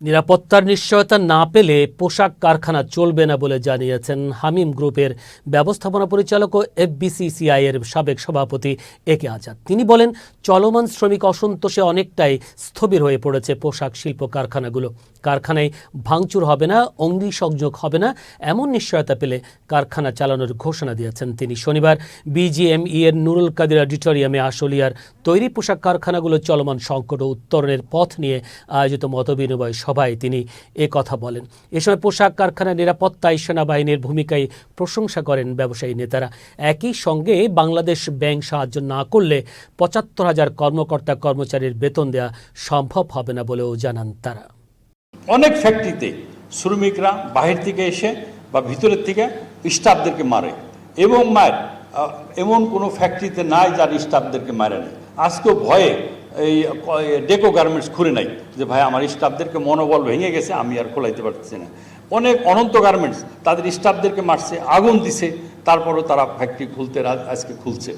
নিরাপত্তার নিশ্চয়তা না পেলে পোশাক কারখানা চলবে না বলে জানিয়েছেন হামিম গ্রুপের ব্যবস্থাপনা পরিচালক ও এফবিসিসিআই এর সাবেক সভাপতি এ কে আজাদ। তিনি বলেন, চলমান শ্রমিক অসন্তোষে অনেকটাই স্থবির হয়ে পড়েছে পোশাক শিল্প কারখানাগুলো। কারখানায় ভাঙচুর হবে না, অগ্নিসংযোগ হবে না, এমন নিশ্চয়তা পেলে কারখানা চালানোর ঘোষণা দিয়েছেন তিনি। শনিবার বিজিএমই এর নুরুল কাদির অডিটোরিয়ামে আশুলিয়ার তৈরি পোশাক কারখানাগুলো চলমান সংকট ও উত্তরণের পথ নিয়ে আয়োজিত মতবিনিময় সভায় তিনি এ কথা বলেন। এ সময় পোশাক কারখানা নিরাপত্তায় সেনাবাহিনীর ভূমিকায় প্রশংসা করেন ব্যবসায়ী নেতারা। একই সঙ্গে বাংলাদেশ ব্যাংক সাহায্য না করলে পঁচাত্তর হাজার কর্মকর্তা কর্মচারীর বেতন দেওয়া সম্ভব হবে না বলেও জানান তারা। অনেক ফ্যাক্টরিতে শ্রমিকরা বাহির থেকে এসে বা ভিতরের থেকে স্টাফদেরকে মারে এবং মায়ের এমন কোনো ফ্যাক্টরিতে নাই যার স্টাফদেরকে মারে না। আজকেও ভয়ে এই ডেকো গার্মেন্টস খুলে নাই। যে ভাই, আমার স্টাফদেরকে মনোবল ভেঙে গেছে, আমি আর খোলাইতে পারতেছি না। অনেক অনন্ত গার্মেন্টস তাদের স্টাফদেরকে মারছে, আগুন দিছে, তারপরও তারা ফ্যাক্টরি খুলতে আজকে খুলছে।